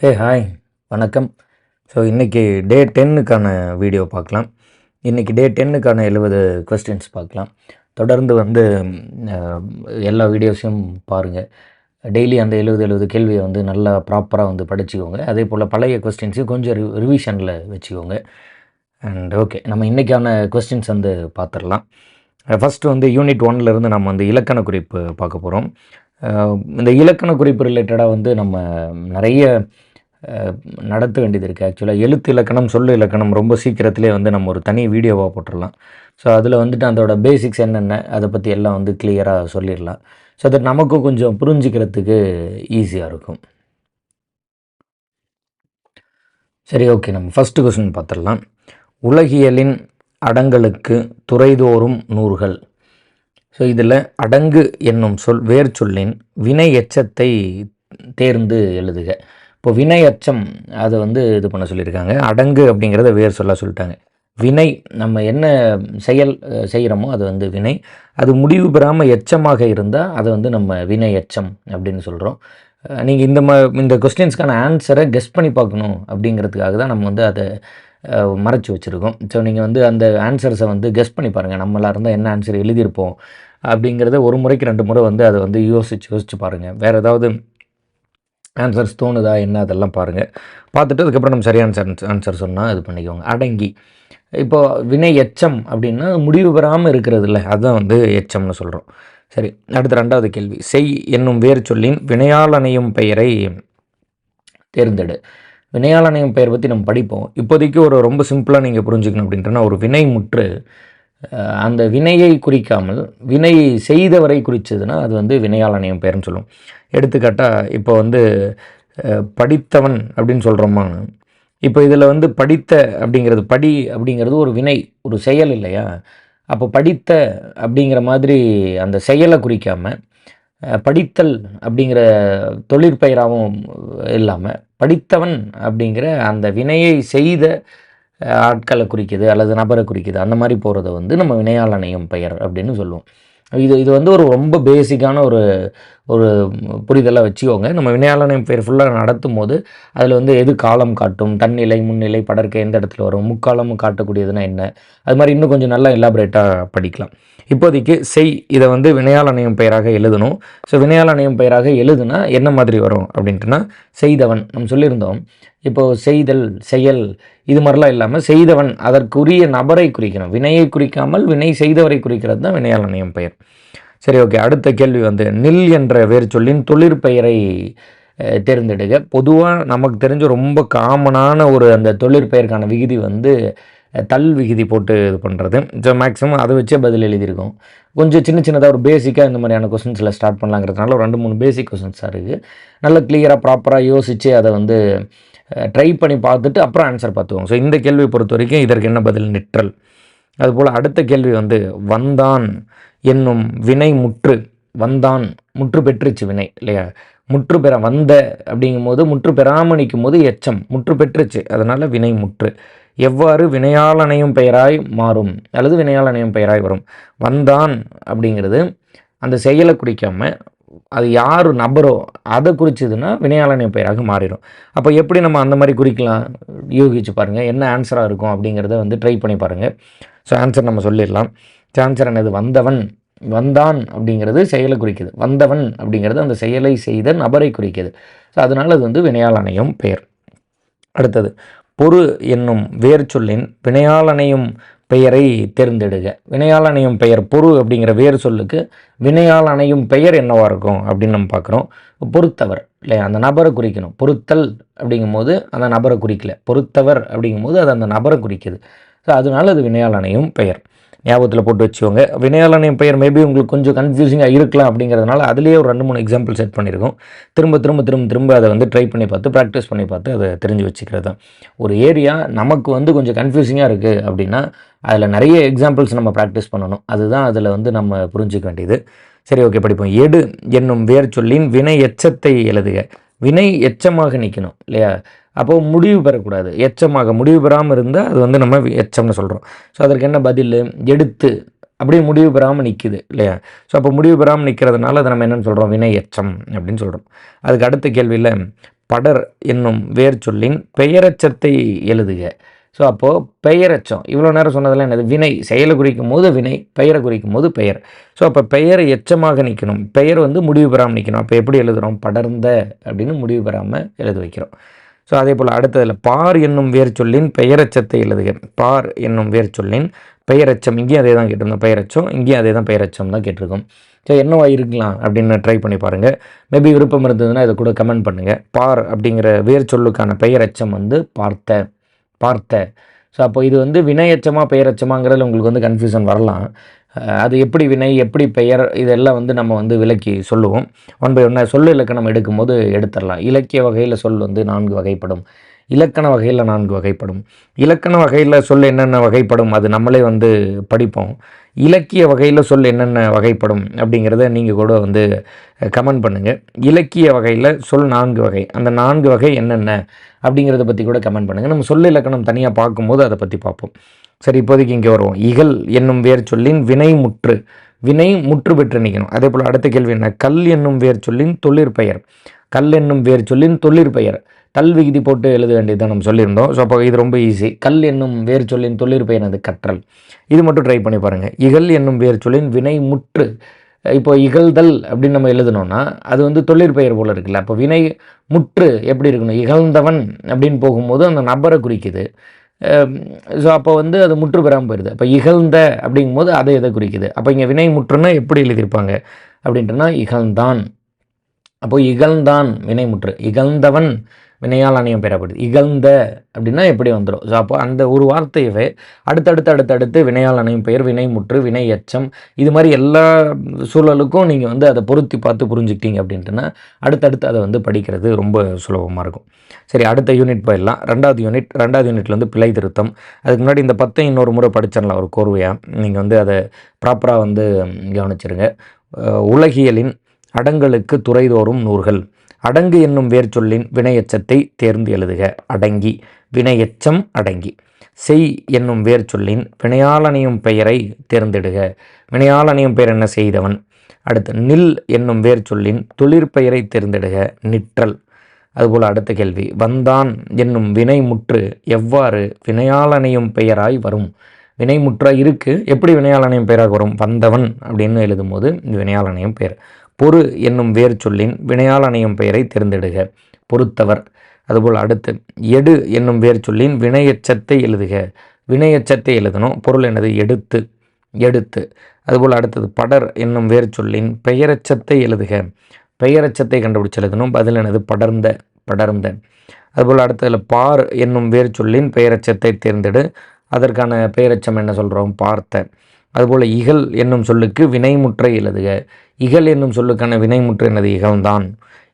Hey hi வணக்கம். So இன்றைக்கி டே டென்னுக்கான video பார்க்கலாம். இன்றைக்கி டே டென்னுக்கான எழுபது கொஸ்டின்ஸ் பார்க்கலாம். தொடர்ந்து வந்து எல்லா வீடியோஸையும் பாருங்கள் டெய்லி அந்த எழுபது எழுபது கேள்வியை வந்து நல்லா ப்ராப்பராக வந்து படிச்சுக்கோங்க. அதே போல் பழைய கொஸ்டின்ஸையும் கொஞ்சம் ரிவ் ரிவிஷனில் வச்சுக்கோங்க. அண்ட் ஓகே நம்ம இன்றைக்கான கொஸ்டின்ஸ் வந்து பார்த்துடலாம். ஃபஸ்ட்டு வந்து யூனிட் ஒன்லேருந்து நம்ம வந்து இலக்கண குறிப்பு பார்க்க போகிறோம் இந்த இலக்கண குறிப்பு ரிலேட்டடாக வந்து நம்ம நிறைய நடத்த வேண்டியது இருக்குது ஆக்சுவலாக எழுத்து இலக்கணம் சொல்லு இலக்கணம் ரொம்ப சீக்கிரத்திலே வந்து நம்ம ஒரு தனி வீடியோவாக போட்டுடலாம். ஸோ அதில் வந்துட்டு அதோட பேசிக்ஸ் என்னென்ன அதை பற்றி எல்லாம் வந்து கிளியராக சொல்லிடலாம். ஸோ அது நமக்கும் கொஞ்சம் புரிஞ்சுக்கிறதுக்கு ஈஸியாக இருக்கும். சரி ஓகே நம்ம ஃபஸ்ட்டு கொஸ்டின் பார்த்துடலாம் உலகியலின் அடங்கலுக்கு துறைதோறும் நூறுகள். ஸோ இதில் அடங்கு என்னும் சொல் வேர் சொல்லின் வினை எச்சத்தை தேர்ந்து எழுதுக. இப்போ வினை அச்சம் அதை வந்து இது பண்ண சொல்லியிருக்காங்க. அடங்கு அப்படிங்கிறத வேர் சொல்ல சொல்லிட்டாங்க. வினை நம்ம என்ன செயல் செய்கிறோமோ அது வந்து வினை. அது முடிவு பெறாமல் எச்சமாக இருந்தால் அதை வந்து நம்ம வினை எச்சம் அப்படின்னு சொல்கிறோம். நீங்கள் இந்த ம இந்த கொஸ்டின்ஸ்க்கான ஆன்சரை கெஸ் பண்ணி பார்க்கணும் அப்படிங்கிறதுக்காக தான் நம்ம வந்து அதை மறைச்சி வச்சுருக்கோம். ஸோ நீங்கள் வந்து அந்த ஆன்சர்ஸை வந்து கெஸ் பண்ணி பாருங்கள் நம்மளாக இருந்தால் என்ன ஆன்சர் எழுதியிருப்போம் அப்படிங்கிறத ஒரு முறைக்கு ரெண்டு முறை வந்து அதை வந்து யோசிச்சு யோசிச்சு பாருங்கள் வேறு ஏதாவது ஆன்சர்ஸ் தோணுதா என்ன அதெல்லாம் பாருங்கள் பார்த்துட்டு அதுக்கப்புறம் நம்ம சரியான ஆன்சர் ஆன்சர் சொன்னால் இது பண்ணிக்கோங்க. அடங்கி. இப்போது வினை எச்சம் அப்படின்னா முடிவு பெறாமல் இருக்கிறது இல்லை அதுதான் வந்து எச்சம்னு சொல்கிறோம் சரி அடுத்த ரெண்டாவது கேள்வி. செய் என்னும் வேர் சொல்லின் வினையாளனையும் பெயரை தேர்ந்தெடு. வினையாளனையும் பெயர் பற்றி நம்ம படிப்போம். இப்போதைக்கு ஒரு ரொம்ப சிம்பிளாக நீங்கள் புரிஞ்சுக்கணும் அப்படின்றனா ஒரு வினை முற்று அந்த வினையை குறிக்காமல் வினை செய்தவரை குறித்ததுன்னா அது வந்து வினையாளனையும் பேர்னு சொல்லும். எடுத்துக்காட்டால் இப்போ வந்து படித்தவன் அப்படின்னு சொல்கிறோமா இப்போ இதில் வந்து படித்த அப்படிங்கிறது படி அப்படிங்கிறது ஒரு வினை ஒரு செயல் இல்லையா? அப்போ படித்த அப்படிங்கிற மாதிரி அந்த செயலை குறிக்காமல் படித்தல் அப்படிங்கிற தொழிற்பெயராகவும் இல்லாமல் படித்தவன் அப்படிங்கிற அந்த வினையை செய்த ஆட்களை குறிக்குது அல்லது நபரை குறிக்குது அந்த மாதிரி போகிறத வந்து நம்ம வினையாளனையும் பெயர் அப்படின்னு சொல்லுவோம். இது இது வந்து ஒரு ரொம்ப பேசிக்கான ஒரு ஒரு புரிதலாக வச்சுக்கோங்க. நம்ம வினையாளனை பெயர் ஃபுல்லாக நடத்தும் போது அதில் வந்து எது காலம் காட்டும் தன்னிலை முன்னிலை படர்க்கை எந்த இடத்துல வரும் முக்காலமும் காட்டக்கூடியதுன்னா என்ன? அது மாதிரி இன்னும் கொஞ்சம் நல்லா எலாபரேட்டாக படிக்கலாம். இப்போதைக்கு செய் இதை வந்து வினையாளனையும் பெயராக எழுதணும். ஸோ வினையாளனையும் பெயராக எழுதுனா என்ன மாதிரி வரும் அப்படின்ட்டுனா செய்தவன் நம்ம சொல்லியிருந்தோம். இப்போது செய்தல் செயல் இது மாதிரிலாம் இல்லாமல் செய்தவன் அதற்குரிய நபரை குறிக்கணும். வினையை குறிக்காமல் வினை செய்தவரை குறிக்கிறது தான் வினையாளனையும் பெயர். சரி ஓகே. அடுத்த கேள்வி வந்து நில் என்ற வேர் சொல்லின் தொழிற்பெயரை தேர்ந்தெடுக்க பொதுவாக நமக்கு தெரிஞ்ச ரொம்ப காமனான ஒரு அந்த தொழிற்பெயருக்கான விகுதி வந்து தல் விகுதி போட்டு இது பண்ணுறது ஸோ மேக்ஸிமம் அதை வச்சே பதில் எழுதியிருக்கோம். கொஞ்சம் சின்ன சின்னதாக ஒரு பேசிக்காக இந்த மாதிரியான கொஸ்டின்ஸில் ஸ்டார்ட் பண்ணலாங்கிறதுனால ஒரு ரெண்டு மூணு பேசிக் கொஸ்டின்ஸாக இருக்குது நல்ல கிளியராக ப்ராப்பராக யோசித்து அதை வந்து ட்ரை பண்ணி பார்த்துட்டு அப்புறம் ஆன்சர் பார்த்துவோம் ஸோ இந்த கேள்வியை பொறுத்த வரைக்கும் இதற்கு என்ன பதில்? நிற்றல். அதுபோல் அடுத்த கேள்வி வந்து வந்தான். என்னும் வினை முற்று வந்தான். முற்று பெற்றுச்சு வினை இல்லையா? முற்று பெற வந்த அப்படிங்கும்போது முற்று பெறாமல் நிற்கும் போது எச்சம் முற்று பெற்றுச்சு. அதனால் வினை முற்று. எவ்வாறு வினையாளனையும் பெயராய் மாறும்? அல்லது வினையாளனையும் பெயராய் வரும்? வந்தான் அப்படிங்கிறது அந்த செயலை குறிக்காம அது யார் நபரோ அதை குறிச்சதுன்னா வினையாளனை பெயராக மாறிடும். அப்போ எப்படி நம்ம அந்த மாதிரி குறிக்கலாம்? யூகிச்சு பாருங்கள் என்ன ஆன்சராக இருக்கும் அப்படிங்கிறத வந்து ட்ரை பண்ணி பாருங்கள் ஸோ ஆன்சர் நம்ம சொல்லிடலாம். ஆன்சர் என்னது? வந்தவன். வந்தான் அப்படிங்கிறது செயலை குறிக்குது. வந்தவன் அப்படிங்கிறது அந்த செயலை செய்த நபரை குறிக்குது. ஸோ அதனால் அது வந்து வினையாளனையும் பெயர். அடுத்தது பொறு என்னும் வேர் சொல்லின் வினையாளனையும் பெயரை தேர்ந்தெடுக. வினையாளனையும் பெயர் பொறு அப்படிங்கிற வேர் சொல்லுக்கு வினையாளனையும் பெயர் என்னவாக இருக்கும் அப்படின்னு நம்ம பார்க்குறோம். பொறுத்தவர் இல்லை அந்த நபரை குறிக்கணும். பொறுத்தல் அப்படிங்கும்போது அந்த நபரை குறிக்கல. பொறுத்தவர் அப்படிங்கும்போது அது அந்த நபரை குறிக்குது. ஸோ அதனால அது வினையாளனையும் பெயர். ஞாபகத்தில் போட்டு வச்சுக்கோங்க. வினையாளனையும் பெயர் மேபி உங்களுக்கு கொஞ்சம் கன்ஃபியூசிங்காக இருக்கலாம் அப்படிங்கிறதுனால அதுலேயே ஒரு ரெண்டு மூணு எக்ஸாம்பிள் செட் பண்ணியிருக்கோம். திரும்ப திரும்ப திரும்ப திரும்ப அதை வந்து ட்ரை பண்ணி பார்த்து ப்ராக்டிஸ் பண்ணி பார்த்து அதை தெரிஞ்சு வச்சுக்கிறது. தான் ஒரு ஏரியா நமக்கு வந்து கொஞ்சம் கன்ஃபியூசிங்காக இருக்குது அப்படின்னா அதில் நிறைய எக்ஸாம்பிள்ஸ் நம்ம ப்ராக்டிஸ் பண்ணணும். அதுதான் அதில் வந்து நம்ம புரிஞ்சிக்க வேண்டியது. சரி ஓகே படிப்போம். எடு என்னும் வேர் சொல்லின் வினை எச்சத்தை எழுதுக. வினை எச்சமாக நிற்கணும் இல்லையா? அப்போது முடிவு பெறக்கூடாது. எச்சமாக முடிவு பெறாமல் இருந்தால் அது வந்து நம்ம எச்சம்னு சொல்கிறோம் ஸோ அதற்கு என்ன பதில்? எடுத்து. அப்படியே முடிவு பெறாமல் நிற்குது இல்லையா? ஸோ அப்போ முடிவு பெறாமல் நிற்கிறதுனால அதை நம்ம என்னென்னு சொல்கிறோம் வினை எச்சம் அப்படின்னு சொல்கிறோம் அதுக்கு அடுத்த கேள்வியில் படர் என்னும் வேர் சொல்லின் பெயரச்சத்தை எழுதுக. ஸோ அப்போது பெயரச்சம் இவ்வளோ நேரம் சொன்னதெல்லாம் என்னது? வினை. செயலை குறிக்கும் போது வினை பெயரை குறிக்கும் போது பெயர். ஸோ அப்போ பெயரை எச்சமாக நிற்கணும் பெயர் வந்து முடிவு பெறாமல் நிற்கணும் அப்போ எப்படி எழுதுகிறோம் படர்ந்த அப்படின்னு முடிவு பெறாமல் எழுத வைக்கிறோம். ஸோ அதே போல் அடுத்ததில் பார் என்னும் வேர் சொல்லின் பெயரச்சத்தை எழுதுக பார் என்னும் வேர் சொல்லின் பெயரச்சம் இங்கேயும் அதே தான் கேட்டிருந்தோம். பெயரச்சம் இங்கேயும் அதே தான் பெயரச்சம் தான் கேட்டிருக்கோம். ஸோ என்னவா இருக்கலாம் அப்படின்னு ட்ரை பண்ணி பாருங்கள் மேபி விருப்பம் இருந்ததுன்னா இதை கூட கமெண்ட் பண்ணுங்கள் பார் அப்படிங்கிற வேர் சொல்லுக்கான பெயரச்சம் வந்து பார்த்த பார்த்த ஸோ அப்போ இது வந்து வினையச்சமா பெயரச்சமாங்கிறதுல உங்களுக்கு வந்து கன்ஃபியூஷன் வரலாம். அது எப்படி வினை எப்படி பெயர் இதெல்லாம் வந்து நம்ம வந்து விலக்கி சொல்லுவோம். ஒன் பை ஒன்னாக சொல்லு இலக்கணம் எடுக்கும்போது எடுத்துடலாம். இலக்கிய வகையில் சொல் வந்து நான்கு வகைப்படும். இலக்கண வகையில் நான்கு வகைப்படும். இலக்கண வகையில் சொல் என்னென்ன வகைப்படும் அது நம்மளே வந்து படிப்போம். இலக்கிய வகையில் சொல் என்னென்ன வகைப்படும் அப்படிங்கிறத நீங்கள் கூட வந்து கமெண்ட் பண்ணுங்கள் இலக்கிய வகையில் சொல் நான்கு வகை. அந்த நான்கு வகை என்னென்ன அப்படிங்கிறத பற்றி கூட கமெண்ட் பண்ணுங்கள் நம்ம சொல் இலக்கணம் தனியாக பார்க்கும்போது அதை பற்றி பார்ப்போம். சரி இப்போதைக்கு இங்கே வருவோம். இகல் என்னும் வேர் சொல்லின் வினை முற்று. வினை முற்று பெற்று நிற்கணும் அதே போல் அடுத்த கேள்வி என்ன? கல் என்னும் வேர் சொல்லின் தொழிற்பெயர். கல் என்னும் வேர் சொல்லின் தொழிற்பெயர். கல் விகுதி போட்டு எழுத வேண்டியது நம்ம சொல்லியிருந்தோம். ஸோ அப்போ இது ரொம்ப ஈஸி கல் என்னும் வேர் சொல்லின் தொழிற்பெயர் அது கற்றல். இது மட்டும் ட்ரை பண்ணி பாருங்கள் இகல் என்னும் வேர் சொல்லின் வினை முற்று. இப்போ இகழ்தல் அப்படின்னு நம்ம எழுதணும்னா அது வந்து தொழிற்பெயர் போல் இருக்குல்ல. அப்போ வினை முற்று எப்படி இருக்கணும்? இகழ்ந்தவன் அப்படின்னு போகும்போது அந்த நபரை குறிக்குது. ஸோ அப்போ வந்து அது முற்று பெறாமல் போயிடுது அப்போ இகழ்ந்த அப்படிங்கும்போது அதை எதை குறிக்குது? அப்போ இங்கே வினை முற்றுன்னா எப்படி எழுதியிருப்பாங்க? அப்படின்ட்டுனா இகழ்ந்தான். அப்போது இகழ்ந்தான் வினைமுற்று இகழ்ந்தவன் வினையால் அணையம் பெறப்படுது. இகழ்ந்த அப்படின்னா எப்படி வந்துடும் ஸோ அப்போ அந்த ஒரு வார்த்தையவே அடுத்தடுத்து அடுத்தடுத்து வினையால் அணையும் பெயர் வினைமுற்று வினை எச்சம் இது மாதிரி எல்லா சூழலுக்கும் நீங்கள் வந்து அதை பொருத்தி பார்த்து புரிஞ்சுக்கிட்டீங்க அப்படின்ட்டுனா அடுத்தடுத்து அதை வந்து படிக்கிறது ரொம்ப சுலபமாக இருக்கும். சரி அடுத்த யூனிட் போயிடலாம். ரெண்டாவது யூனிட் ரெண்டாவது யூனிட்ல வந்து பிழை திருத்தம். அதுக்கு முன்னாடி இந்த பத்தை இன்னொரு முறை படிச்சிடலாம். ஒரு கோர்வையாக நீங்கள் வந்து அதை ப்ராப்பராக வந்து கவனிச்சிருங்க. உலகியலின் அடங்களுக்கு துறைதோறும் நூல்கள். அடங்கு என்னும் வேர் சொல்லின் வினையச்சத்தை தேர்ந்து எழுதுக. அடங்கி வினையச்சம் அடங்கி. செய் என்னும் வேர் சொல்லின் வினையாளனையும் பெயரை தேர்ந்தெடுக. வினையாளனையும் பெயர் என்ன செய்தவன்? அடுத்து நில் என்னும் வேர் சொல்லின் தொழிற்பெயரை தேர்ந்தெடுக. நிற்றல். அதுபோல் அடுத்த கேள்வி. வந்தான் என்னும் வினைமுற்று எவ்வாறு வினையாளனையும் பெயராய் வரும்? வினைமுற்றாக இருக்குது எப்படி வினையாளனையும் பெயராக வரும்? வந்தவன் அப்படின்னு எழுதும்போது வினையாளனையும் பெயர். பொறு என்னும் வேர் சொல்லின் வினையாளனையும் பெயரை தேர்ந்தெடுக. பொறுத்தவர். அதுபோல் அடுத்து எடு என்னும் வேர் சொல்லின் வினையச்சத்தை எழுதுக. வினையச்சத்தை எழுதணும். பொருள் எனது எடுத்து. எடுத்து. அதுபோல் அடுத்தது படர் என்னும் வேர் சொல்லின் பெயரச்சத்தை எழுதுக. பெயரச்சத்தை கண்டுபிடிச்சு எழுதணும். பதில் எனது படர்ந்த படர்ந்த. அதுபோல் அடுத்ததில் பார் என்னும் வேர் சொல்லின் பெயரச்சத்தை தேர்ந்தெடு. அதற்கான பெயரச்சம் என்ன சொல்கிறோம் பார்த்த. அதுபோல் இகல் என்னும் சொல்லுக்கு வினைமுற்றை எழுதுக. இகல் என்னும் சொல்லுக்கான வினைமுற்று எனது இகழ்ந்தான்.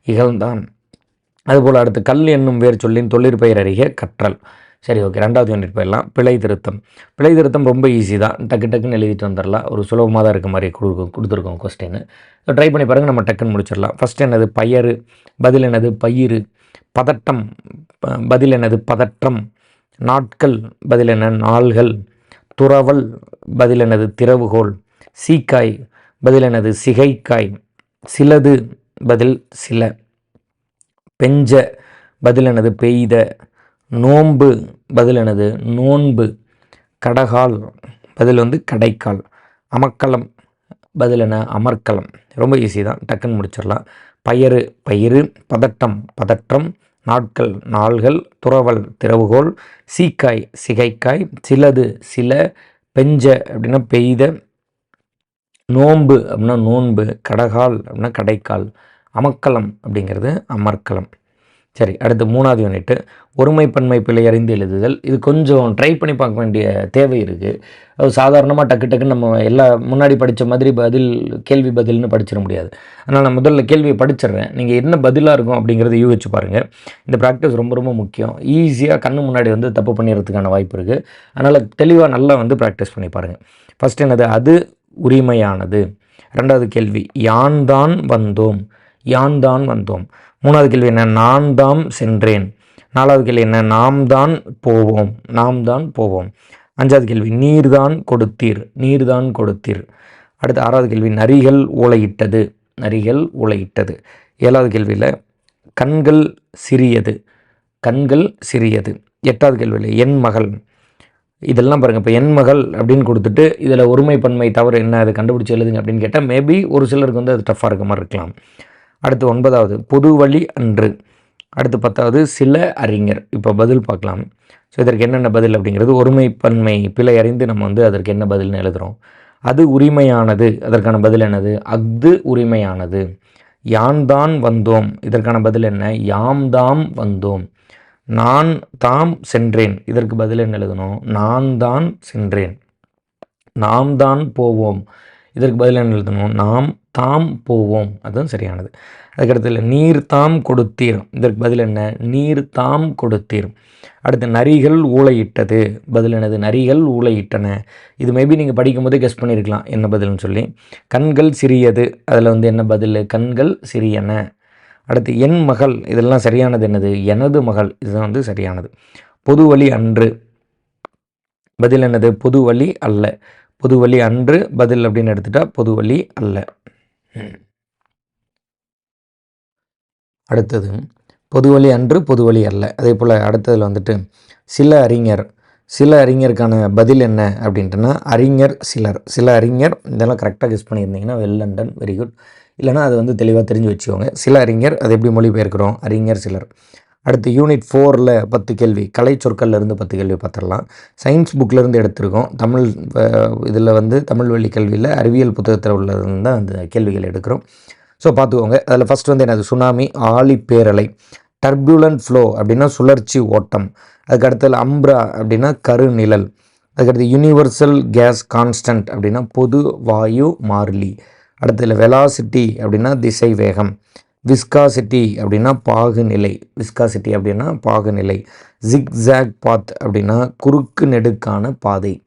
இகழ்ந்தான். அதுபோல் அடுத்து கல் என்னும் வேர் சொல்லின் தொழிற்பெயர் அறிக கற்றல். சரி ஓகே. ரெண்டாவது யூனிட் போயிடலாம். பிழை திருத்தம். பிழை திருத்தம் ரொம்ப ஈஸி தான். டக்கு டக்குன்னு எழுதிட்டு வந்துடலாம். ஒரு சுலபமாக தான் இருக்க மாதிரி கொடுக்கும் கொடுத்துருக்கோம் கொஸ்டின் ட்ரை பண்ணி பாருங்கள் நம்ம டக்குன்னு முடிச்சிடலாம். ஃபஸ்ட் என்னது? பயறு. பதில் என்னது? பயிறு. பதட்டம். பதில் என்னது? பதற்றம். நாட்கள். பதில் என்ன? நாள்கள். துறவல் பதில் திறவுகோல் சீக்காய் பதிலெனது சிகைக்காய் சிலது பதில் சில. பெஞ்ச பதில் எனது பெய்த நோன்பு பதில் எனது நோன்பு. கடகால் பதில் வந்து கடைக்கால். அமக்கலம் பதிலென அமர்க்கலம். ரொம்ப ஈஸி தான். டக்குன்னு முடிச்சிடலாம். பயிறு பயிறு பதட்டம் பதற்றம். நாட்கள் நாள்கள் துறவல் திறவுகோல் சீக்காய் சிகைக்காய் சிலது சில பெஞ்ச அப்படின்னா பெய்த நோன்பு அப்படின்னா நோன்பு கடகால் அப்படின்னா கடைக்கால் அமக்கலம் அப்படிங்கிறது அமர்க்கலம். சரி அடுத்து மூணாவது யூனிட்டு ஒருமைப்பன்மை பிழை அறிந்து எழுதுதல். இது கொஞ்சம் ட்ரை பண்ணி பார்க்க வேண்டிய தேவை இருக்குது அது சாதாரணமாக டக்கு டக்குன்னு நம்ம எல்லா முன்னாடி படித்த மாதிரி பதில் கேள்வி பதில்னு படிச்சிட முடியாது. அதனால் நான் முதல்ல கேள்வியை படிச்சிடுறேன். நீங்கள் என்ன பதிலாக இருக்கும் அப்படிங்கிறத யூகிச்சு பாருங்கள் இந்த ப்ராக்டிஸ் ரொம்ப ரொம்ப முக்கியம். ஈஸியாக கண்ணு முன்னாடி வந்து தப்பு பண்ணிடுறதுக்கான வாய்ப்பு இருக்குது அதனால் தெளிவாக நல்லா வந்து ப்ராக்டிஸ் பண்ணி பாருங்கள் ஃபஸ்ட் என்னது? அது உரிமையானது. ரெண்டாவது கேள்வி யான் தான் வந்தோம்? யான் தான் வந்தோம்? மூணாவது கேள்வி என்ன? நான் தான் சென்றேன். நாலாவது கேள்வி என்ன? நாம் தான் போவோம். நாம் தான் போவோம். அஞ்சாவது கேள்வி நீர்தான் கொடுத்தீர். நீர்தான் கொடுத்தீர். அடுத்து ஆறாவது கேள்வி நரிகள் ஊழையிட்டது நரிகள் ஊழையிட்டது ஏழாவது கேள்வியில் கண்கள் சிறியது. கண்கள் சிறியது. எட்டாவது கேள்வியில் என் மகள். இதெல்லாம் பாருங்கள் இப்போ என் மகள் அப்படின்னு கொடுத்துட்டு இதில் ஒருமைப்பன்மை தவறு என்ன? அதை கண்டுபிடிச்சி எழுதுங்க அப்படின்னு கேட்டால் மேபி ஒரு சிலருக்கு வந்து அது டஃப்பாக இருக்க மாதிரி இருக்கலாம். அடுத்து ஒன்பதாவது பொது வழி அன்று. அடுத்து பத்தாவது சில அறிஞர். இப்போ பதில் பார்க்கலாம். ஸோ இதற்கு என்னென்ன பதில் அப்படிங்கிறது ஒருமைப்பன்மை பிழை அறிந்து நம்ம வந்து அதற்கு என்ன பதில்னு எழுதுகிறோம் அது உரிமையானது. அதற்கான பதில் என்னது? அஃது உரிமையானது. யான் தான் வந்தோம். இதற்கான பதில் என்ன? யாம் தாம் வந்தோம். நான் தாம் சென்றேன். இதற்கு பதில் என்ன எழுதணும்? நான் தான் சென்றேன். நாம் தான் போவோம். இதற்கு பதில் என்ன எழுதணும்? நாம் தாம் போவோம். அதுவும் சரியானது. அதுக்கடுத்து நீர் தாம் கொடுத்தீர். இதற்கு பதில் என்ன? நீர் தாம் கொடுத்தீர். அடுத்து நரிகள் ஊழையிட்டது பதில் என்னது? நரிகள் ஊழையிட்டன இது மேபி நீங்கள் படிக்கும்போதே கெஸ் பண்ணியிருக்கலாம் என்ன பதில்னு சொல்லி. கண்கள் சிறியது. அதில் வந்து என்ன பதில்? கண்கள் சிறியன. அடுத்து என் மகள். இதெல்லாம் சரியானது என்னது? எனது மகள். இதுதான் வந்து சரியானது. பொது வழி அன்று. பதில் என்னது? பொது வழி அல்ல. பொது வழி அன்று. பதில் அப்படின்னு எடுத்துட்டா பொது வழி அல்ல. அடுத்தது பொது வழி அன்று பொது வழி அல்ல. அதே போல் அடுத்ததில் வந்துட்டு சில அறிஞர் சில அறிஞருக்கான பதில் என்ன அப்படின்ட்டுனா அறிஞர் சிலர். சில அறிஞர் இதெல்லாம் கரெக்டாக கெஸ் பண்ணியிருந்தீங்கன்னா வெல் லண்டன் வெரி குட் இல்லைனா அது வந்து தெளிவாக தெரிஞ்சு வச்சுக்கோங்க. சில அறிஞர் அது எப்படி மொழிபெயர்க்கிறோம்? அறிஞர் சிலர். அடுத்து யூனிட் ஃபோரில் பத்து கேள்வி கலை சொற்கள்லேருந்து பத்து கேள்வி பார்த்துடலாம். சயின்ஸ் புக்கிலேருந்து எடுத்திருக்கோம். தமிழ் இதில் வந்து தமிழ் வழி கல்வியில் அறிவியல் புத்தகத்தில் உள்ளதுன்னு தான் அந்த கேள்விகள் எடுக்கிறோம். ஸோ பார்த்துக்கோங்க. அதில் ஃபஸ்ட் வந்து என்னது? சுனாமி ஆழி பேரலை டர்புலன் ஃப்ளோ அப்படின்னா சுழற்சி ஓட்டம். அதுக்கு அடுத்தது அம்ப்ரா அப்படின்னா கருநிழல் அதுக்கடுத்து யூனிவர்சல் கேஸ் கான்ஸ்டன்ட் அப்படின்னா பொது வாயு மாறிலி. அடுத்ததில் வெலாசிட்டி அப்படின்னா திசை வேகம். விஸ்காசிட்டி அப்படின்னா பாகுநிலை. விஸ்காசிட்டி அப்படின்னா பாகுநிலை. ஜிக்ஸாக் பாத் அப்படின்னா குறுக்கு நெடுக்கான பாதை.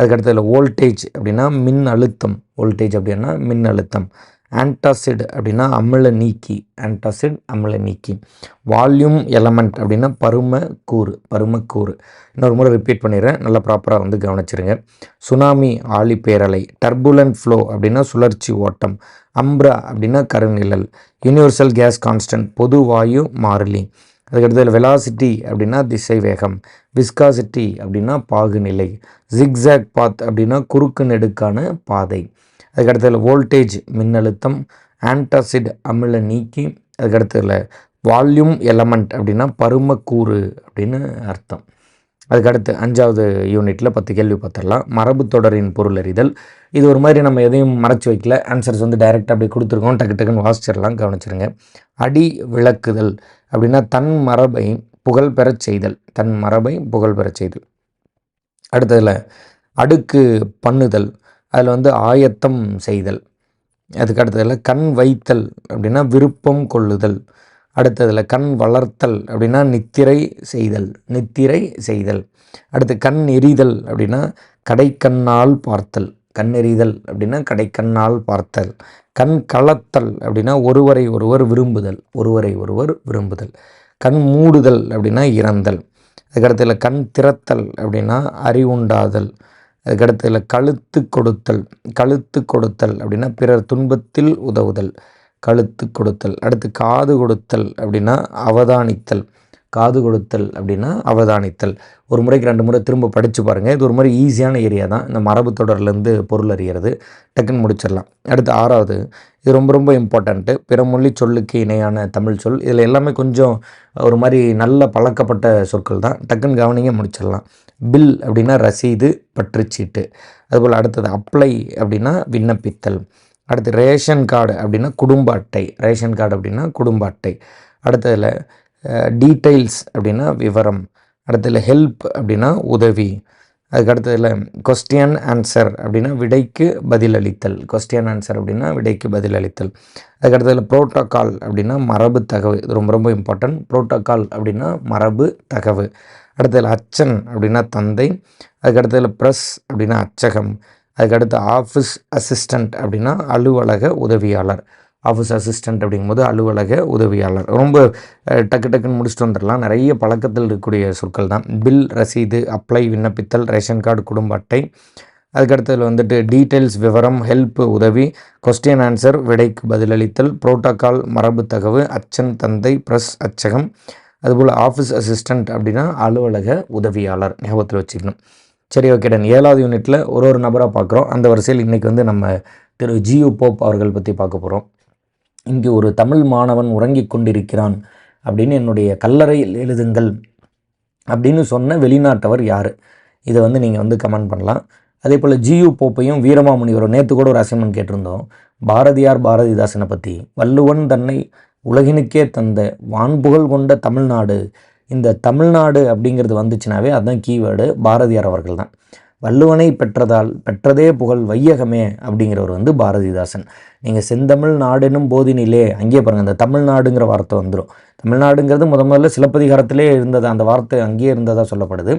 அதுக்கடுத்ததில் வோல்டேஜ் அப்படின்னா மின் அழுத்தம் வோல்டேஜ் அப்படின்னா மின் அழுத்தம் ஆன்டாசிட் அப்படின்னா அமில நீக்கி. ஆன்டாசிட் அமில நீக்கி. வால்யூம் எலமெண்ட் அப்படின்னா பரும கூறு பருமக்கூறு. இன்னொரு முறை ரிப்பீட் பண்ணிடுறேன். நல்லா ப்ராப்பராக வந்து கவனிச்சிருங்க. சுனாமி ஆழி பேரலை டர்புலன்ட் ஃப்ளோ அப்படின்னா சுழற்சி ஓட்டம். அம்ப்ரா அப்படின்னா கருநிழல் யூனிவர்சல் கேஸ் கான்ஸ்டன்ட் பொது வாயு மாறிலி. அதுக்கடுத்தது வெலாசிட்டி அப்படின்னா திசை வேகம் விஸ்காசிட்டி அப்படின்னா பாகுநிலை. ஜிக்ஸாக் பாத் அப்படின்னா குறுக்கு நெடுக்கான பாதை. அதுக்கடுத்ததில் வோல்டேஜ் மின்னழுத்தம். ஆன்டாசிட் அமில நீக்கி அதுக்கடுத்ததில் வால்யூம் எலமெண்ட் அப்படின்னா பருமக்கூறு அப்படின்னு அர்த்தம். அதுக்கடுத்து அஞ்சாவது யூனிட்டில் பத்து கேள்வி பார்த்துடலாம். மரபு தொடரின் பொருள் அறிதல். இது ஒரு மாதிரி நம்ம எதையும் மறைச்சி வைக்கல. ஆன்சர்ஸ் வந்து டைரெக்டாக அப்படி கொடுத்துருக்கோம். டக்கு டக்குன்னு வாசிச்சிடலாம். கவனிச்சிருங்க. அடி விளக்குதல் அப்படின்னா தன் மரபை புகழ் பெறச் செய்தல். தன் மரபை புகழ் பெறச் செய்தல். அடுத்ததில் அடுக்கு பண்ணுதல். அதில் வந்து ஆயத்தம் செய்தல். அதுக்கு அடுத்ததில் கண் வைத்தல் அப்படின்னா விருப்பம் கொள்ளுதல். அடுத்ததில் கண் வளர்த்தல் அப்படின்னா நித்திரை செய்தல் நித்திரை செய்தல். அடுத்து கண் எரிதல் அப்படின்னா கடைக்கண்ணால் பார்த்தல். கண் எறிதல் அப்படின்னா கடைக்கண்ணால் பார்த்தல். கண் கலத்தல் அப்படின்னா ஒருவரை ஒருவர் விரும்புதல் ஒருவரை ஒருவர் விரும்புதல். கண் மூடுதல் அப்படின்னா இறந்தல். அதுக்கடுத்ததில் கண் திறத்தல் அப்படின்னா அறிவுண்டாதல். அதுக்கடுத்ததில் கழுத்து கொடுத்தல் கழுத்து கொடுத்தல் அப்படின்னா பிறர் துன்பத்தில் உதவுதல். கழுத்து கொடுத்தல் அடுத்து காது கொடுத்தல் அப்படின்னா அவதானித்தல். காது கொடுத்தல் அப்படின்னா அவதானித்தல். ஒரு முறைக்கு ரெண்டு முறை திரும்ப படித்து பாருங்கள் இது ஒரு மாதிரி ஈஸியான ஏரியா தான். இந்த மரபு தொடர்லேருந்து பொருள் அறிகிறது டக்குன்னு முடிச்சிடலாம். அடுத்து ஆறாவது இது ரொம்ப ரொம்ப இம்பார்ட்டண்ட்டு பிற மொழி சொல்லுக்கு இணையான தமிழ் சொல். இதில் எல்லாமே கொஞ்சம் ஒரு மாதிரி நல்ல பழக்கப்பட்ட சொற்கள் தான். டக்குன்னு கவனிங்க முடிச்சிடலாம். பில் அப்படின்னா ரசீது பற்றுச்சீட்டு. அதுபோல் அடுத்தது அப்ளை அப்படின்னா விண்ணப்பித்தல். அடுத்து ரேஷன் கார்டு அப்படின்னா குடும்ப அட்டை. ரேஷன் கார்டு அப்படின்னா குடும்ப அட்டை. அடுத்ததில் டீட்டெயில்ஸ் அப்படின்னா விவரம். அடுத்ததில் ஹெல்ப் அப்படின்னா உதவி. அதுக்கு அடுத்ததில் கொஸ்டியன் ஆன்சர் அப்படின்னா விடைக்கு பதிலளித்தல். கொஸ்டியன் ஆன்சர் அப்படின்னா விடைக்கு பதிலளித்தல். அதுக்கு அடுத்ததில் ப்ரோட்டோக்கால் அப்படின்னா மரபு தகவு. இது ரொம்ப ரொம்ப இம்பார்ட்டன்ட் ப்ரோட்டோக்கால் அப்படின்னா மரபு தகவு. அடுத்ததில் அச்சன் அப்படின்னா தந்தை. அதுக்கு அடுத்ததில் ப்ரெஸ் அப்படின்னா அச்சகம். அதுக்கடுத்து ஆஃபீஸ் அசிஸ்டண்ட் அப்படின்னா அலுவலக உதவியாளர். ஆஃபீஸ் அசிஸ்டண்ட் அப்படிங்கும்போது அலுவலக உதவியாளர். ரொம்ப டக்கு டக்குன்னு முடிச்சுட்டு வந்துடலாம். நிறைய பழக்கத்தில் இருக்கக்கூடிய சொற்கள் தான். பில் ரசீது அப்ளை விண்ணப்பித்தல் ரேஷன் கார்டு குடும்ப அட்டை. அதுக்கடுத்ததில் வந்துட்டு டீட்டெயில்ஸ் விவரம் ஹெல்ப் உதவி கொஸ்டின் ஆன்சர் விடைக்கு பதிலளித்தல் புரோட்டோக்கால் மரபு தகவு அச்சன் தந்தை ப்ரெஸ் அச்சகம். அதுபோல் ஆஃபீஸ் அசிஸ்டண்ட் அப்படின்னா அலுவலக உதவியாளர். ஞாபகத்தில் வச்சுக்கணும். சரி ஓகே டன் ஏழாவது யூனிட்டில் ஒரு ஒரு நபராக பார்க்குறோம் அந்த வரிசையில் இன்றைக்கி வந்து நம்ம திரு ஜியு போப் அவர்கள் பற்றி பார்க்க போகிறோம் இங்கு ஒரு தமிழ் மாணவன் உறங்கிக் கொண்டிருக்கிறான் அப்படின்னு என்னுடைய கல்லறையில் எழுதுங்கள் அப்படின்னு சொன்ன வெளிநாட்டவர் யார்? இதை வந்து நீங்கள் வந்து கமெண்ட் பண்ணலாம். அதே போல் ஜியு போப்பையும் வீரமாமுனிவரும் நேற்று கூட ஒரு அசைன்மெண்ட் கேட்டிருந்தோம். பாரதியார் பாரதிதாசனை பற்றி வள்ளுவன் தன்னை உலகினுக்கே தந்த வான்புகழ் கொண்ட தமிழ்நாடு இந்த தமிழ்நாடு அப்படிங்கிறது வந்துச்சுனாவே அதுதான் கீவேர்டு பாரதியார் அவர்கள் தான் வள்ளுவனை பெற்றதால் பெற்றதே புகழ் வையகமே அப்படிங்கிறவர் வந்து பாரதிதாசன். நீங்கள் செந்தமிழ் நாடெனும் போதினிலே அங்கேயே பாருங்கள் அந்த தமிழ்நாடுங்கிற வார்த்தை வந்துடும் தமிழ்நாடுங்கிறது முத முதல்ல சிலப்பதிகாரத்திலே இருந்தது அந்த வார்த்தை அங்கேயே இருந்ததாக சொல்லப்படுது.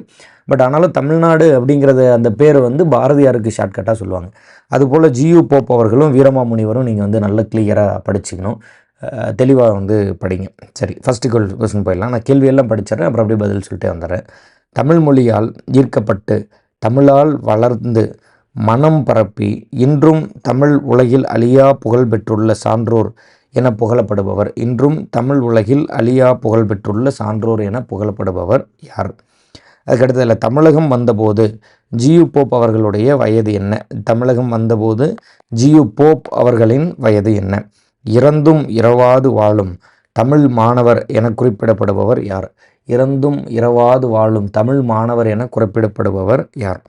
பட் ஆனாலும் தமிழ்நாடு அப்படிங்கிறத அந்த பேர் வந்து பாரதியாருக்கு ஷார்ட்கட்டாக சொல்லுவாங்க. அதுபோல் ஜியு போப் அவர்களும் வீரமாமுனிவரும் நீங்கள் வந்து நல்ல கிளியராக படிச்சுக்கணும். தெளிவாக வந்து படிங்க. சரி ஃபஸ்ட்டு கொல் கொஸ்டின் போயிடலாம். நான் கேள்வியெல்லாம் படிச்சிடறேன் அப்புறம் அப்படியே பதில் சொல்லிட்டே வந்துடுறேன். தமிழ் மொழியால் ஈர்க்கப்பட்டு தமிழால் வளர்ந்து மனம் பரப்பி இன்றும் தமிழ் உலகில் அழியா புகழ் பெற்றுள்ள சான்றோர் என புகழப்படுபவர். இன்றும் தமிழ் உலகில் அழியா புகழ் பெற்றுள்ள சான்றோர் என புகழப்படுபவர் யார்? அதுக்கடுத்ததில் தமிழகம் வந்தபோது ஜியு போப் அவர்களுடைய வயது என்ன? தமிழகம் வந்தபோது ஜியு போப் அவர்களின் வயது என்ன? இறந்தும் இரவாது வாழும் தமிழ் மாணவர் என குறிப்பிடப்படுபவர் யார்? இறந்தும் இரவாது வாழும் தமிழ் மாணவர் என குறிப்பிடப்படுபவர் யார்?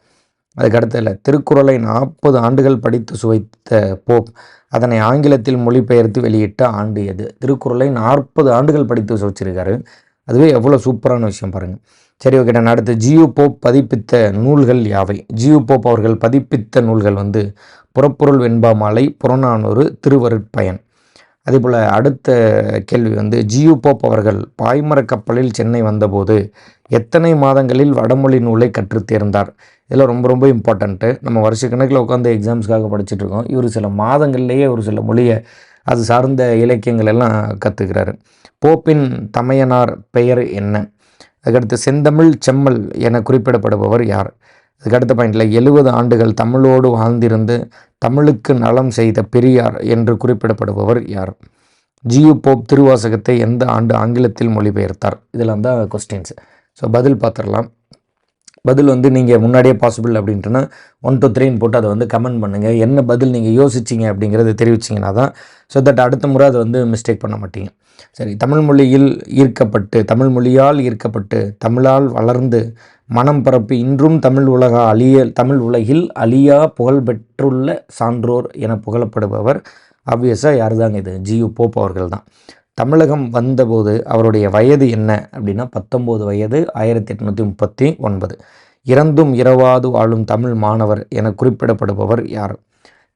அதுக்கடுத்ததில் திருக்குறளை நாற்பது ஆண்டுகள் படித்து சுவைத்த போப் அதனை ஆங்கிலத்தில் மொழிபெயர்த்து வெளியிட்ட ஆண்டு எது? திருக்குறளை நாற்பது ஆண்டுகள் படித்து சுவைச்சிருக்காரு. அதுவே எவ்வளோ சூப்பரான விஷயம் பாருங்கள் சரி ஓகே நான் அடுத்து ஜியு போப் பதிப்பித்த நூல்கள் யாவை? ஜியு போப் அவர்கள் பதிப்பித்த நூல்கள் வந்து புறப்பொருள் வெண்பா மாலை புறநானூறு திருவருட்பயன். அதே போல் அடுத்த கேள்வி வந்து ஜியு போப் அவர்கள் பாய்மர கப்பலில் சென்னை வந்தபோது எத்தனை மாதங்களில் வடமொழி நூலை கற்றுத்தேர்ந்தார் தேர்ந்தார்? இதெல்லாம் ரொம்ப ரொம்ப இம்பார்ட்டண்ட்டு நம்ம வருஷக்கணக்கில் உட்காந்து எக்ஸாம்ஸ்க்காக படிச்சுட்ருக்கோம். இவர் சில மாதங்கள்லேயே ஒரு சில மொழியை அது சார்ந்த இலக்கியங்கள் எல்லாம் கற்றுக்கிறாரு போப்பின் தமையனார் பெயர் என்ன? அதுக்கடுத்து செந்தமிழ் செம்மல் என குறிப்பிடப்படுபவர் யார்? அதுக்கடுத்த பாயிண்டில் எழுபது ஆண்டுகள் தமிழோடு வாழ்ந்திருந்து தமிழுக்கு நலம் செய்த பெரியார் என்று குறிப்பிடப்படுபவர் யார்? ஜியு போப் திருவாசகத்தை எந்த ஆண்டு ஆங்கிலத்தில் மொழிபெயர்த்தார்? இதெல்லாம் தான் கொஸ்டின்ஸ் ஸோ பதில் பார்த்துடலாம். பதில் வந்து நீங்கள் முன்னாடியே பாசிபிள் அப்படின்ட்டுனா ஒன் டூ த்ரீன்னு போட்டு அதை வந்து கமெண்ட் பண்ணுங்கள் என்ன பதில் நீங்கள் யோசிச்சிங்க அப்படிங்கிறத தெரிவிச்சிங்கன்னா தான் ஸோ தட் அடுத்த முறை அதை வந்து மிஸ்டேக் பண்ண மாட்டீங்க. சரி தமிழ் மொழியில் ஈர்க்கப்பட்டு தமிழ் மொழியால் ஈர்க்கப்பட்டு தமிழால் வளர்ந்து மனம் பரப்பி இன்றும் தமிழ் உலக அழிய தமிழ் உலகில் அழியா புகழ் பெற்றுள்ள சான்றோர் என புகழப்படுபவர் ஆப்வியஸாக யார் தாங்க இது ஜியு போப் அவர்கள் தான் தமிழகம் வந்தபோது அவருடைய வயது என்ன அப்படின்னா பத்தொம்போது வயது ஆயிரத்தி எட்நூற்றி முப்பத்தி ஒன்பது. இறந்தும் இரவாது வாழும் தமிழ் மாணவர் என குறிப்பிடப்படுபவர் யார்?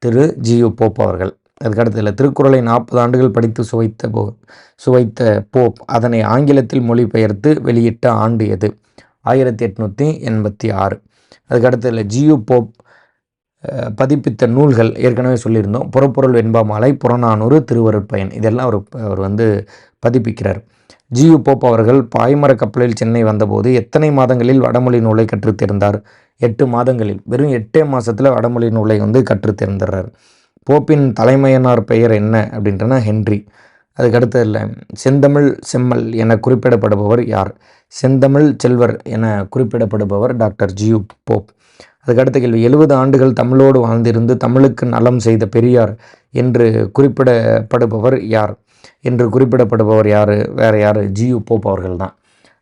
திரு ஜியு போப் அவர்கள். அதுக்கடுத்ததில் திருக்குறளை நாற்பது ஆண்டுகள் படித்து சுவைத்த போ சுவைத்த போப் அதனை ஆங்கிலத்தில் மொழிபெயர்த்து வெளியிட்ட ஆண்டு எது? ஆயிரத்தி எட்நூற்றி எண்பத்தி ஆறு. அதுக்கடுத்ததில் ஜியு போப் பதிப்பித்த நூல்கள் ஏற்கனவே சொல்லியிருந்தோம். புறப்பொருள் வெண்பாமாலை புறநானூறு திருவருட்பயன் இதெல்லாம் அவர் அவர் வந்து பதிப்பிக்கிறார். ஜியு போப் அவர்கள் பாய்மர கப்பலில் சென்னை வந்தபோது எத்தனை மாதங்களில் வடமொழி நூலை கற்றுத்தேர்ந்தார் எட்டு மாதங்களில். வெறும் எட்டே மாதத்தில் வடமொழி நூலை வந்து கற்றுத்தேர்ந்துடுறார் போப்பின் தலைமையனார் பெயர் என்ன? அப்படின்றனா ஹென்றி. அதுக்கடுத்து இல்லை செந்தமிழ் செம்மல் என குறிப்பிடப்படுபவர் யார்? செந்தமிழ் செல்வர் என குறிப்பிடப்படுபவர் டாக்டர் ஜியு போப். அதுக்கடுத்த கேள்வி எழுபது ஆண்டுகள் தமிழோடு வாழ்ந்திருந்து தமிழுக்கு நலம் செய்த பெரியார் என்று குறிப்பிடப்படுபவர் யார்? என்று குறிப்பிடப்படுபவர் யார்? வேறு யார்? ஜியு போப் அவர்கள் தான்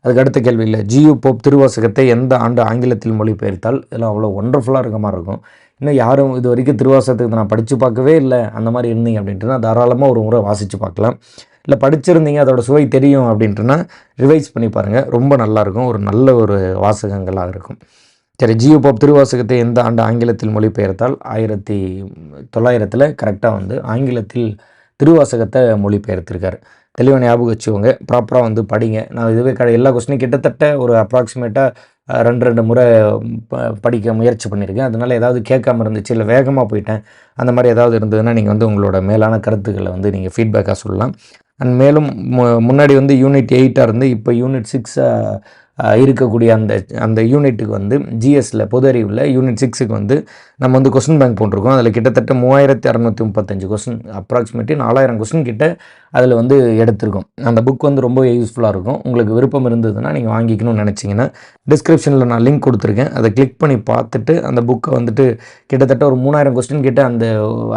அதுக்கு அடுத்த ஜியு போப் திருவாசகத்தை எந்த ஆண்டு ஆங்கிலத்தில் மொழிபெயர்த்தால்? இதெல்லாம் அவ்வளோ ஒண்டர்ஃபுல்லாக இருக்க மாதிரி இருக்கும். இன்னும் யாரும் இது வரைக்கும் திருவாசகத்துக்கு நான் படித்து பார்க்கவே இல்லை அந்த மாதிரி இருந்தீங்க அப்படின்ட்டுனா தாராளமாக ஒரு முறை வாசித்து பார்க்கலாம். இல்லை படிச்சிருந்தீங்க அதோட சுவை தெரியும் அப்படின்ட்டுனா ரிவைஸ் பண்ணி பாருங்கள் ரொம்ப நல்லாயிருக்கும் ஒரு நல்ல ஒரு வாசகங்களாக இருக்கும். சரி ஜியோ பாப் திருவாசகத்தை எந்த ஆண்டு ஆங்கிலத்தில் மொழிபெயர்த்தால்? ஆயிரத்தி தொள்ளாயிரத்தில் கரெக்டாக வந்து ஆங்கிலத்தில் திருவாசகத்தை மொழிபெயர்த்திருக்கார். தெளிவாக ஞாபகம் வச்சுக்கோங்க. ப்ராப்பராக வந்து படிங்க. நான் இதுவே க எல்லா கொஸ்டினும் கிட்டத்தட்ட ஒரு அப்ராக்சிமேட்டாக ரெண்டு ரெண்டு முறை ப படிக்க முயற்சி பண்ணியிருக்கேன். அதனால் ஏதாவது கேட்காம இருந்துச்சு இல்லை வேகமாக போயிட்டேன். அந்த மாதிரி ஏதாவது இருந்ததுன்னா நீங்கள் வந்து உங்களோட மேலான கருத்துக்களை வந்து நீங்கள் ஃபீட்பேக்காக சொல்லலாம். அண்ட் மேலும் முன்னாடி வந்து யூனிட் எயிட்டாக இருந்து இப்போ யூனிட் சிக்ஸாக இருக்கக்கூடிய அந்த அந்த யூனிட்டுக்கு வந்து ஜிஎஸ்சில் பொது அறிவில் யூனிட் சிக்ஸுக்கு வந்து நம்ம வந்து கொஸ்டின் பேங்க் போட்டிருக்கோம். அதில் கிட்டத்தட்ட மூவாயிரத்தி அறநூற்றி முப்பத்தஞ்சு கொஸ்டின் அப்ராக்சிமேட்லி நாலாயிரம் கொஸ்டின் கிட்ட அதில் வந்து எடுத்திருக்கோம். அந்த புக் வந்து ரொம்ப யூஸ்ஃபுல்லாக இருக்கும். உங்களுக்கு விருப்பம் இருந்ததுன்னா நீங்கள் வாங்கிக்கணும்னு நினச்சிங்கன்னா டிஸ்கிரிப்ஷனில் நான் லிங்க் கொடுத்துருக்கேன். அதை கிளிக் பண்ணி பார்த்துட்டு அந்த புக்கை வந்துட்டு கிட்டத்தட்ட ஒரு மூணாயிரம் கொஸ்டின் கிட்ட அந்த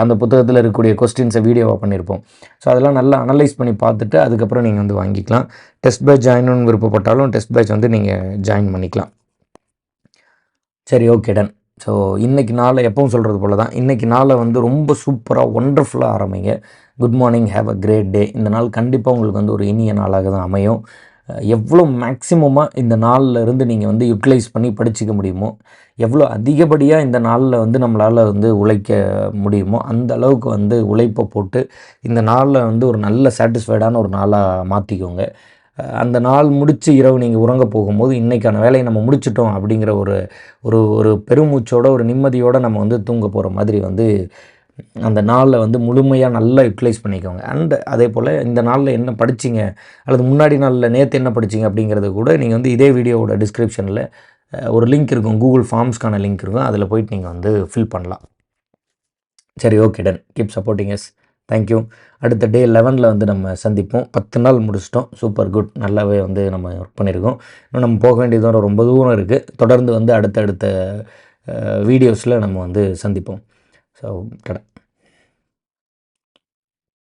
அந்த புத்தகத்தில் இருக்கக்கூடிய கொஸ்டின்ஸை வீடியோவாக பண்ணியிருப்போம் ஸோ அதெல்லாம் நல்லா அனலைஸ் பண்ணி பார்த்துட்டு அதுக்கப்புறம் நீங்கள் வந்து வாங்கிக்கலாம். டெஸ்ட் பேட்ச் ஜாயின்னு விருப்பப்பட்டாலும் டெஸ்ட் பேட்ச் வந்து நீங்கள் ஜாயின் பண்ணிக்கலாம். சரி ஓகே டன் ஸோ இன்றைக்கி நாளை எப்பவும் சொல்கிறது போல தான் இன்றைக்கி நாளை வந்து ரொம்ப சூப்பராக ஒண்டர்ஃபுல்லாக ஆரம்பிங்க. Good morning have a great day இந்த நாள் கண்டிப்பாக உங்களுக்கு வந்து ஒரு இனிய நாளாக தான் அமையும். எவ்வளோ மேக்ஸிமமாக இந்த நாளில் இருந்து நீங்கள் வந்து யூட்டிலைஸ் பண்ணி படிச்சுக்க முடியுமோ எவ்வளோ அதிகப்படியாக இந்த நாளில் வந்து நம்மளால் வந்து உழைக்க முடியுமோ அந்த அளவுக்கு வந்து உழைப்பை போட்டு இந்த நாளில் வந்து ஒரு நல்ல சாட்டிஸ்ஃபைடான ஒரு நாளாக மாற்றிக்கோங்க அந்த நாள் முடித்து இரவு நீங்கள் உறங்க போகும்போது இன்றைக்கான வேலையை நம்ம முடிச்சிட்டோம் அப்படிங்கிற ஒரு ஒரு ஒரு பெருமூச்சோட ஒரு நிம்மதியோடு நம்ம வந்து தூங்க போகிற மாதிரி வந்து அந்த நாளில் வந்து முழுமையாக நல்லா யூட்டிலைஸ் பண்ணிக்கோங்க. அண்ட் அதே போல் இந்த நாளில் என்ன படிச்சீங்க அல்லது முன்னாடி நாளில் நேற்று என்ன படிச்சீங்க அப்படிங்கிறது கூட நீங்கள் வந்து இதே வீடியோவோட டிஸ்கிரிப்ஷனில் ஒரு லிங்க் இருக்கும். கூகுள் ஃபார்ம்ஸ்க்கான லிங்க் இருக்கும். அதில் போயிட்டு நீங்கள் வந்து ஃபில் பண்ணலாம். சரி okay done keep supporting yes thank you அடுத்த டே லெவனில் வந்து நம்ம சந்திப்போம். பத்து நாள் முடிச்சிட்டோம். சூப்பர் குட் நல்லாவே வந்து நம்ம ஒர்க் பண்ணியிருக்கோம் இன்னும் நம்ம போக வேண்டிய தூரம் ரொம்ப தூரம் இருக்குது தொடர்ந்து வந்து அடுத்தடுத்த வீடியோஸில் நம்ம வந்து சந்திப்போம். ஸோ கடை